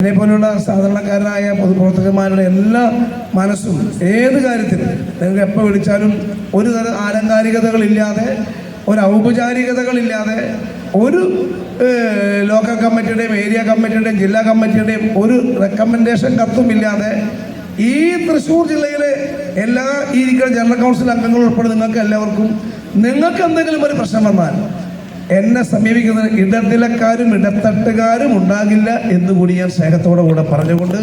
എന്നെ സാധാരണക്കാരനായ പൊതുപ്രവർത്തകന്മാരുടെ എല്ലാ മനസ്സും ഏത് കാര്യത്തിലും നിങ്ങൾക്ക് എപ്പോൾ വിളിച്ചാലും ഒരു തരം ആലങ്കാരികതകളില്ലാതെ ഒരു ഔപചാരികതകളില്ലാതെ ഒരു ലോക്കൽ കമ്മിറ്റിയുടെയും ഏരിയ കമ്മിറ്റിയുടെയും ജില്ലാ കമ്മിറ്റിയുടെയും ഒരു റെക്കമെൻഡേഷൻ കത്തും ഇല്ലാതെ ഈ തൃശ്ശൂർ ജില്ലയിലെ എല്ലാ ഈ ജനറൽ കൗൺസിൽ അംഗങ്ങൾ ഉൾപ്പെടെ നിങ്ങൾക്ക് എല്ലാവർക്കും നിങ്ങൾക്ക് എന്തെങ്കിലും ഒരു പ്രശ്നം വന്നാൽ എന്നെ സമീപിക്കുന്ന ഇടനിലക്കാരും ഇടത്തട്ടുകാരും ഉണ്ടാകില്ല എന്ന് കൂടി ഞാൻ സ്നേഹത്തോടെ കൂടെ പറഞ്ഞുകൊണ്ട്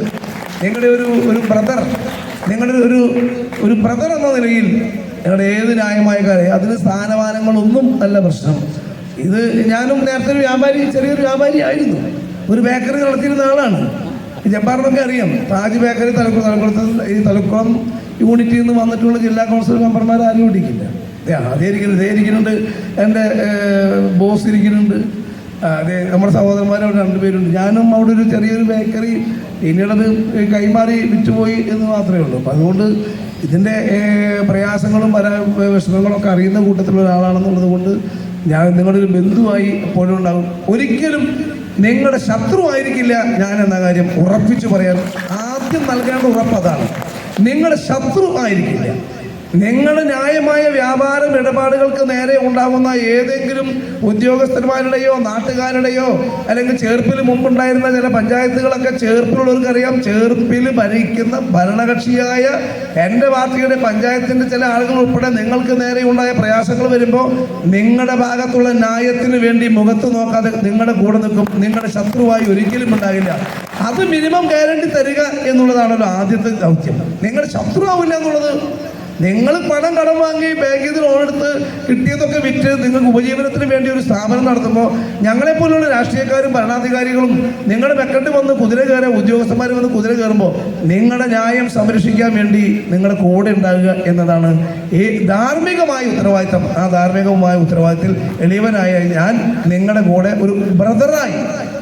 നിങ്ങളുടെ ഒരു ഒരു ബ്രദർ നിങ്ങളുടെ ഒരു ഒരു ബ്രദർ എന്ന നിലയിൽ നിങ്ങളുടെ ഏത് ന്യായമായ കാര്യം അതിന് സ്ഥാനമാനങ്ങളൊന്നും അല്ല പ്രശ്നം. ഇത് ഞാനും നേരത്തെ ഒരു വ്യാപാരി ചെറിയൊരു വ്യാപാരി ആയിരുന്നു. ഒരു ബേക്കറി നടത്തിയിരുന്ന ആളാണ്. ജപ്പാറിനൊക്കെ അറിയാം. താജ് ബേക്കറി തലക്കുളം തലക്കുളത്ത് ഈ തലക്കുളം യൂണിറ്റിൽ നിന്ന് വന്നിട്ടുള്ള ജില്ലാ കൗൺസിൽ മെമ്പർമാർ ആരും ഇടിക്കില്ല അതേ ഇതേരിക്കുന്നുണ്ട് എന്റെ ബോസ് ഇരിക്കുന്നുണ്ട് അതെ നമ്മുടെ സഹോദരന്മാർ അവിടെ രണ്ടുപേരുണ്ട്. ഞാനും അവിടെ ഒരു ചെറിയൊരു ബേക്കറി പിന്നീടത് കൈമാറി വിറ്റുപോയി എന്ന് മാത്രമേ ഉള്ളൂ. അപ്പം അതുകൊണ്ട് ഇതിന്റെ പ്രയാസങ്ങളും പല വിഷമങ്ങളൊക്കെ അറിയുന്ന കൂട്ടത്തിലുള്ള ഒരാളാണെന്നുള്ളത് കൊണ്ട് ഞാൻ നിങ്ങളുടെ ഒരു ബന്ധുവായി എപ്പോഴും ഉണ്ടാകും. ഒരിക്കലും നിങ്ങളുടെ ശത്രുവായിരിക്കില്ല ഞാൻ എന്ന കാര്യം ഉറപ്പിച്ചു പറയാൻ ആദ്യം നൽകേണ്ട ഉറപ്പ് അതാണ്. നിങ്ങളുടെ ശത്രു ആയിരിക്കില്ല. നിങ്ങൾ ന്യായമായ വ്യാപാരം ഇടപാടുകൾക്ക് നേരെ ഉണ്ടാകുന്ന ഏതെങ്കിലും ഉദ്യോഗസ്ഥന്മാരുടെയോ നാട്ടുകാരുടെയോ അല്ലെങ്കിൽ ചേർപ്പിൽ മുമ്പുണ്ടായിരുന്ന ചില പഞ്ചായത്തുകളൊക്കെ ചേർപ്പിലുള്ളവർക്കറിയാം. ചേർപ്പിൽ ഭരിക്കുന്ന ഭരണകക്ഷിയായ എന്റെ പാർട്ടിയുടെ പഞ്ചായത്തിന്റെ ചില ആളുകൾ ഉൾപ്പെടെ നിങ്ങൾക്ക് നേരെ ഉണ്ടായ പ്രയാസങ്ങൾ വരുമ്പോൾ നിങ്ങളുടെ ഭാഗത്തുള്ള ന്യായത്തിന് വേണ്ടി മുഖത്ത് നോക്കാതെ നിങ്ങളുടെ കൂടെ നിൽക്കും. നിങ്ങളുടെ ശത്രുവായി ഒരിക്കലും ഉണ്ടാകില്ല. അത് മിനിമം ഗ്യാരണ്ടി തരിക എന്നുള്ളതാണല്ലോ ആദ്യത്തെ ദൗത്യം. നിങ്ങളുടെ ശത്രു ആവില്ല എന്നുള്ളത് നിങ്ങൾ പണം കടം വാങ്ങി ബാങ്കിൽ നിന്ന് ലോൺ എടുത്ത് കിട്ടിയതൊക്കെ വിറ്റ് നിങ്ങൾക്ക് ഉപജീവനത്തിന് വേണ്ടി ഒരു സ്ഥാപനം നടത്തുമ്പോൾ ഞങ്ങളെപ്പോലുള്ള രാഷ്ട്രീയക്കാരും ഭരണാധികാരികളും നിങ്ങളുടെ വെക്കട്ട് വന്ന് കുതിര കയറുക ഉദ്യോഗസ്ഥന്മാർ വന്ന് കുതിര കയറുമ്പോൾ നിങ്ങളുടെ ന്യായം സംരക്ഷിക്കാൻ വേണ്ടി നിങ്ങളുടെ കൂടെ ഉണ്ടാകുക എന്നതാണ് ഈ ധാർമ്മികമായ ഉത്തരവാദിത്തം. ആ ധാർമ്മികമായ ഉത്തരവാദിത്തത്തിൽ എളിയവനായ ഞാൻ നിങ്ങളുടെ കൂടെ ഒരു ബ്രദറായി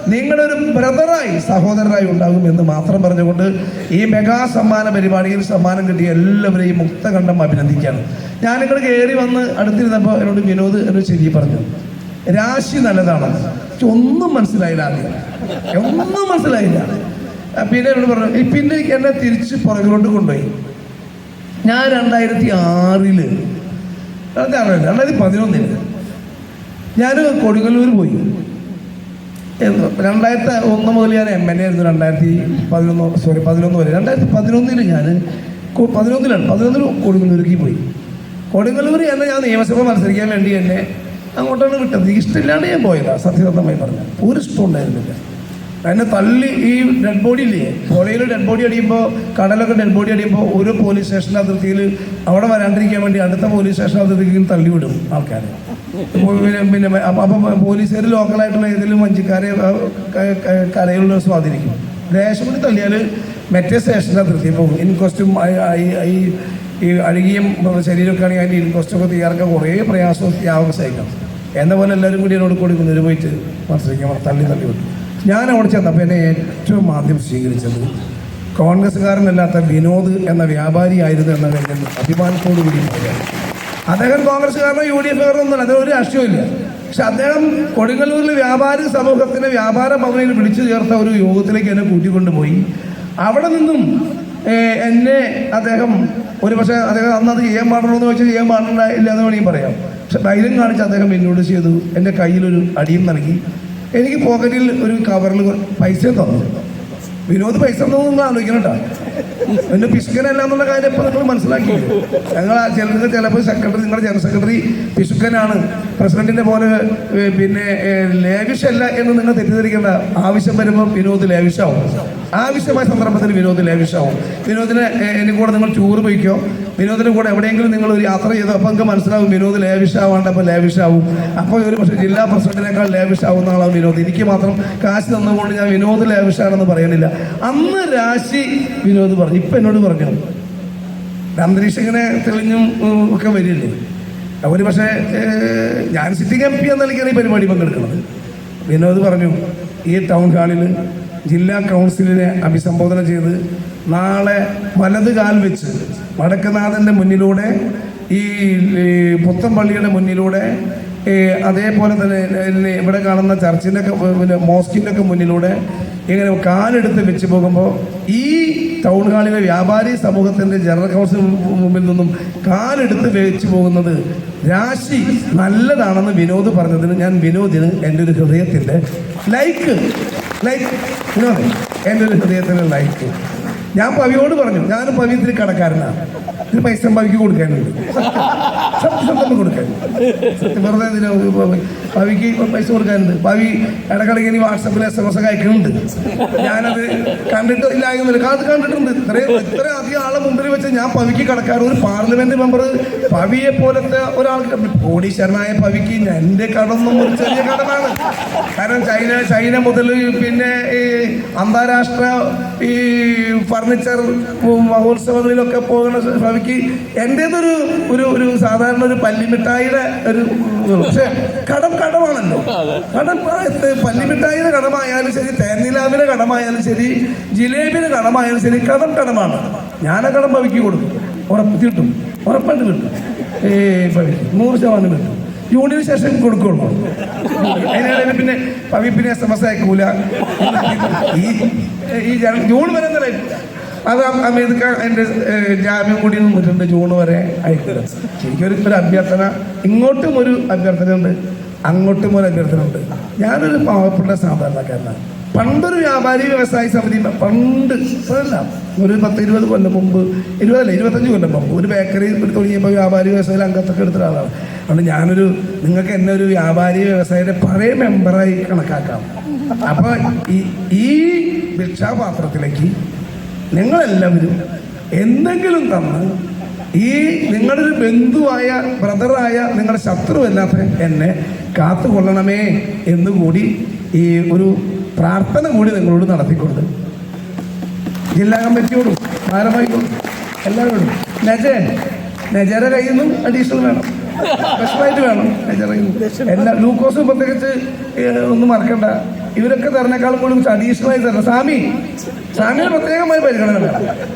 നിങ്ങളുടെ ഒരു ബ്രദറായി സഹോദരനായി ഉണ്ടാകും എന്ന് മാത്രം പറഞ്ഞുകൊണ്ട് ഈ മെഗാ സമ്മാന പരിപാടിയിൽ സമ്മാനം കിട്ടിയ എല്ലാവരെയും മുക്തകണ്ഠം അഭിനന്ദിക്കുകയാണ്. ഞാൻ നിങ്ങൾ കയറി വന്ന് അടുത്തിരുന്നപ്പോൾ എന്നോട് വിനോദ് എന്നൊരു ശരി പറഞ്ഞു. രാശി നല്ലതാണ്? ഒന്നും മനസ്സിലായില്ല ഒന്നും മനസ്സിലായില്ല. പിന്നെ എന്നോട് പറഞ്ഞു "ഈ പിന്നെ എന്നെ തിരിച്ച് പുറകിലോട്ട് കൊണ്ടുപോയി. ഞാൻ രണ്ടായിരത്തി ആറിൽ രണ്ടായിരത്തി പതിനൊന്നിൽ ഞാൻ കൊടുങ്ങല്ലൂർ പോയി. രണ്ടായിരത്തി ഒന്ന് മുതൽ ഞാൻ എം എൽ എ ആയിരുന്നു. രണ്ടായിരത്തി പതിനൊന്ന് സോറി പതിനൊന്ന് വരെ. രണ്ടായിരത്തി പതിനൊന്നിൽ ഞാൻ പതിനൊന്നിലാണ്. പതിനൊന്നിൽ കൊടുങ്ങല്ലൂരിക്ക് പോയി. കൊടുങ്ങല്ലൂർ എന്നെ ഞാൻ നിയമസഭ മത്സരിക്കാൻ വേണ്ടി എന്നെ അങ്ങോട്ടാണ് വിട്ടത്. ഇഷ്ടമില്ലാണ്ട് ഞാൻ പോയതാണ് സത്യസന്ധമായി പറഞ്ഞത് ഒരു ഇഷ്ടം ഉണ്ടായിരുന്നില്ല. എന്നെ തള്ളി ഈ ഡെഡ് ബോഡി ഇല്ലേ? പുഴയിൽ ഡെഡ് ബോഡി അടിയുമ്പോൾ കടലൊക്കെ ഡെഡ് ബോഡി അടിയുമ്പോൾ ഒരു പോലീസ് സ്റ്റേഷൻ അതിർത്തിയിൽ അവിടെ വരാണ്ടിരിക്കാൻ വേണ്ടി അടുത്ത പോലീസ് സ്റ്റേഷൻ അതിർത്തിയിൽ തള്ളിവിടും ആൾക്കാർ പിന്നെ അപ്പം പോലീസുകാർ ലോക്കലായിട്ടുള്ള ഏതെങ്കിലും വഞ്ചിക്കാരെ കരയിലുള്ള സ്വാധീനിക്കും ദേശം കൂടി തള്ളിയാൽ മറ്റേ സ്റ്റേഷന്റെ അതിർത്തി പോകും. ഇൻക്വസ്റ്റും ഈ ഈ അഴുകിയും ശരീരമൊക്കെ ആണെങ്കിൽ അതിന്റെ ഇൻക്വസ്റ്റൊക്കെ തയ്യാറാക്കാൻ കുറേ പ്രയാസവും ത്യാഗം സഹിക്കണം. എന്ന പോലെ എല്ലാവരും കൂടി എന്നോട് കൂടി മുന്നിൽ പോയിട്ട് മത്സരിക്കാൻ തള്ളി തള്ളി വിട്ടു. ഞാൻ അവിടെ ചെന്നപ്പോൾ എന്നെ ഏറ്റവും ആദ്യം സ്വീകരിച്ചത് കോൺഗ്രസ്സുകാരനല്ലാത്ത വിനോദ് എന്ന വ്യാപാരി ആയിരുന്നു എന്ന കാര്യം അഭിമാനത്തോടു കൂടി അദ്ദേഹം കോൺഗ്രസ്സുകാരനോ യു ഡി എഫുകാരനോ ഒന്നുമല്ല അദ്ദേഹം ഒരു രാഷ്ട്രീയമില്ല പക്ഷെ അദ്ദേഹം കൊടുങ്ങല്ലൂരിൽ വ്യാപാരി സമൂഹത്തിനെ വ്യാപാര ഭവനിൽ വിളിച്ചു ചേർത്ത ഒരു യോഗത്തിലേക്ക് എന്നെ കൂട്ടിക്കൊണ്ടുപോയി അവിടെ നിന്നും എന്നെ അദ്ദേഹം ഒരു പക്ഷേ അദ്ദേഹം അന്ന് അത് ചെയ്യാൻ പാടുള്ളൂ എന്ന് വെച്ചാൽ ചെയ്യാൻ പാടില്ല ഇല്ല എന്ന് വേണമെങ്കിൽ പറയാം. പക്ഷെ ധൈര്യം കാണിച്ച് അദ്ദേഹം എന്നോട് ചെയ്തു. എന്റെ കയ്യിലൊരു അടിയും നൽകി. എനിക്ക് പോക്കറ്റിൽ ഒരു കവറിൽ പൈസയും തന്നു. വിനോദ് പൈസ തന്നു നിങ്ങൾ ആലോചിക്കണം കേട്ടോ എന്റെ പിശുക്കനല്ല എന്നുള്ള കാര്യം ഇപ്പൊ നിങ്ങൾ മനസ്സിലാക്കി ഞങ്ങൾ ചിലർക്ക് ചിലപ്പോൾ സെക്രട്ടറി നിങ്ങളുടെ ജനറൽ സെക്രട്ടറി പിശുക്കനാണ്. പ്രസിഡന്റിന്റെ പോലെ പിന്നെ ലേവിഷല്ല എന്ന് നിങ്ങൾ തെറ്റിദ്ധരിക്കേണ്ട ആവശ്യം വരുമ്പോൾ വിനോദ് ലേവിഷാവും. ആവശ്യമായ സന്ദർഭത്തിൽ വിനോദ് ലേവിഷാവും. വിനോദിനെ എന്നെ കൂടെ നിങ്ങൾ ടൂർ പോയിക്കോ? വിനോദിന് കൂടെ എവിടെയെങ്കിലും നിങ്ങൾ ഒരു യാത്ര ചെയ്തോ? അപ്പം നിങ്ങൾക്ക് മനസ്സിലാവും വിനോദ് ലേവിഷാവാണ്ട് അപ്പോൾ ലേവിഷാവും. അപ്പോൾ ഒരു പക്ഷേ ജില്ലാ പ്രസിഡന്റിനേക്കാൾ ലേവിഷാവുന്ന ആളാണ് വിനോദ്. എനിക്ക് മാത്രം കാശ് തന്നുകൊണ്ട് ഞാൻ വിനോദ് ലേവിഷാണെന്ന് പറയണില്ല. അന്ന് രാശി വിനോദ് പറഞ്ഞു. ഇപ്പം എന്നോട് പറഞ്ഞു അന്തരീക്ഷം ഇങ്ങനെ തെളിഞ്ഞും ഒക്കെ വരില്ലേ ഒരു പക്ഷേ ഞാൻ സിറ്റിംഗ് എം പി എന്ന നിലയ്ക്കാണ് ഈ പരിപാടി പങ്കെടുക്കുന്നത്. വിനോദ് പറഞ്ഞു ഈ ടൗൺ ഹാളിൽ ജില്ലാ കൗൺസിലിനെ അഭിസംബോധന ചെയ്ത് നാളെ വലത് കാൽ വെച്ച് വടക്കനാഥന്റെ മുന്നിലൂടെ ഈ പുത്തം പള്ളിയുടെ മുന്നിലൂടെ അതേപോലെ തന്നെ ഇവിടെ കാണുന്ന ചർച്ചിന്റെ ഒക്കെ മോസ്കിന്റെ ഒക്കെ മുന്നിലൂടെ ഇങ്ങനെ കാലെടുത്ത് വെച്ച് പോകുമ്പോൾ ഈ ടൗൺ ഹാളിലെ വ്യാപാരി സമൂഹത്തിന്റെ ജനറൽ കൗൺസിൽ മുമ്പിൽ നിന്നും കാലെടുത്ത് വെച്ച് പോകുന്നത് രാശി നല്ലതാണെന്ന് വിനോദ് പറഞ്ഞതിന് ഞാൻ വിനോദിന് എന്റെ ഒരു ഹൃദയത്തിന്റെ ലൈക്ക് ലൈക്ക് എന്റെ ഒരു ഹൃദയത്തിന്റെ ലൈക്ക്. ഞാൻ പവിയോട് പറഞ്ഞു ഞാനും പവി ഇത്തിരി കടക്കാരനാണ്. ഇതിന് പൈസ പവിക്ക് കൊടുക്കാനുണ്ട്. സത്യം സത്യം കൊടുക്കാൻ വെറുതെ പവി- പവിക്ക് പൈസ കൊടുക്കാനുണ്ട്? പവി ഇടക്കിടയ്ക്ക് ഇനി വാട്സപ്പിൽ എസ് എം എസ് ഒക്കെ അയക്കുന്നുണ്ട്. ഞാനത് കണ്ടിട്ട് ഇല്ലായിരുന്നില്ല അത് കണ്ടിട്ടുണ്ട്. ഇത്രയും ഇത്ര അധികം ആളെ മുമ്പിൽ വെച്ച് ഞാൻ പവിക്ക് കടക്കാറ്. ഒരു പാർലമെന്റ് മെമ്പർ പവിയെ പോലത്തെ ഒരാൾക്ക് കോടീശ്വരനായ പവിക്ക് എന്റെ കടമൊന്നും ഒരു ചെറിയ കടമാണ്. കാരണം ചൈന ചൈന മുതൽ പിന്നെ ഈ അന്താരാഷ്ട്ര ഈ ഫർണിച്ചർ മഹോത്സവങ്ങളിലൊക്കെ പോകുന്ന ഭാവിക്ക് എന്റേതൊരു ഒരു ഒരു സാധാരണ ഒരു പല്ലിമിഠായിയുടെ ഒരു പക്ഷെ കടം കടമാണല്ലോ. കടം പല്ലിമിഠായിയുടെ കടമായാലും ശരി തേനിലാവിന്റെ കടമായാലും ശരി ജിലേബിയുടെ കടമായാലും ശരി കടം കടമാണ്. ഞാൻ ആ കടം ഭവിക്ക് കൊടുക്കും. ഉറപ്പ് കിട്ടും. ഉറപ്പായിട്ട് കിട്ടും. ഏ നൂറ് ശതമാനം കിട്ടും. യൂണിയന് ശേഷം കൊടുക്കുള്ളൂ. അതിനിടയിൽ പിന്നെ പവി പിന്നെ എസ് എം എസ് അയക്കൂല ഈ ജൂൺ വരെ അത് അമേരിക്ക എന്റെ ജാമ്യം കൂടി നിന്നിട്ടുണ്ട് ജൂൺ വരെ അയക്കുക എനിക്കൊരു ഒരു അഭ്യർത്ഥന ഇങ്ങോട്ടും ഒരു അഭ്യർത്ഥന ഉണ്ട് അങ്ങോട്ടും ഒരു അഭ്യർത്ഥന ഉണ്ട് ഞാനൊരു പാവപ്പെട്ട സാധാരണക്കാരനാണ്. പണ്ടൊരു വ്യാപാരി വ്യവസായ സമിതി പണ്ട് ഇപ്പോഴല്ല ഒരു പത്ത് ഇരുപത് കൊല്ലം മുമ്പ് ഇരുപതല്ല ഇരുപത്തഞ്ച് കൊല്ലം മുമ്പ് ഒരു ബേക്കറി തുടങ്ങിയപ്പോൾ വ്യാപാരി വ്യവസായ അംഗത്തൊക്കെ എടുത്ത ആളാണ് അതുകൊണ്ട് ഞാനൊരു നിങ്ങൾക്ക് എന്നെ ഒരു വ്യാപാരി വ്യവസായയുടെ പഴയ മെമ്പറായി കണക്കാക്കാം. അപ്പോൾ ഈ ഈ ഭിക്ഷാപാത്രത്തിലേക്ക് നിങ്ങളെല്ലാവരും എന്തെങ്കിലും തന്ന് ഈ നിങ്ങളൊരു ബന്ധുവായ ബ്രദറായ നിങ്ങളുടെ ശത്രുവല്ലാത്ത എന്നെ കാത്തുകൊള്ളണമേ എന്നുകൂടി ഈ ഒരു പ്രാർത്ഥന കൂടി നിങ്ങളോട് നടത്തിക്കൊണ്ട്. ജില്ലാ കമ്മിറ്റിയോടും ഭാരവാഹികളോടും എല്ലാവരോടും നജേ നജര കയ്യിൽ നിന്നും അഡീഷണൽ വേണം. സ്പെഷ്യലായിട്ട് വേണം. നിന്ന്. എല്ലാ ഗ്ലൂക്കോസും പ്രത്യേകിച്ച് ഒന്നും മറക്കണ്ട. ഇവരൊക്കെ തരണേക്കാളും കൂടി അഡീഷണലായി തരണം. സ്വാമി സ്വാമിയുടെ പ്രത്യേകമായ പരിഗണന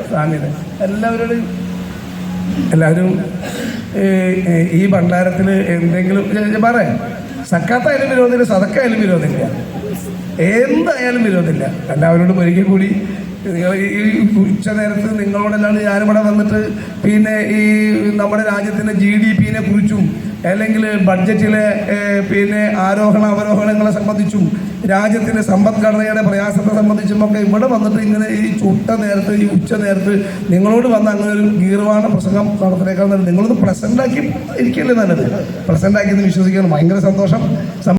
സ്വാമിയുടെ എല്ലാവരോടും എല്ലാവരും ഈ ഭണ്ഡാരത്തിൽ എന്തെങ്കിലും പറയാം. സക്കാത്തായാലും വിരോധമില്ല സതക്കായാലും വിരോധമില്ല. എന്തായാലും വിരോധമില്ല. എല്ലാവരോടും ഒരിക്കൽ കൂടി ഈ ഉച്ച നേരത്ത് നിങ്ങളോടല്ലാണ്ട് ഞാനിവിടെ വന്നിട്ട് പിന്നെ ഈ നമ്മുടെ രാജ്യത്തിന്റെ ജി ഡി പിനെ കുറിച്ചും അല്ലെങ്കിൽ ബഡ്ജറ്റിലെ പിന്നെ ആരോഹണ അവരോഹണങ്ങളെ സംബന്ധിച്ചും രാജ്യത്തിന്റെ സമ്പദ്ഘടനയുടെ പ്രയാസത്തെ സംബന്ധിച്ചും ഒക്കെ ഇവിടെ വന്നിട്ട് ഇങ്ങനെ ഈ ചുട്ട നേരത്ത് ഈ ഉച്ച നേരത്ത് നിങ്ങളോട് വന്ന് അങ്ങനെ ഒരു ഗീർവാണ പ്രസംഗം നടത്തിനേക്കാൾ നല്ലത്. നിങ്ങളൊന്ന് പ്രസന്റാക്കി ഇരിക്കല്ലേ നല്ലത്. പ്രസന്റാക്കി എന്ന് വിശ്വസിക്കാൻ ഭയങ്കര സന്തോഷം.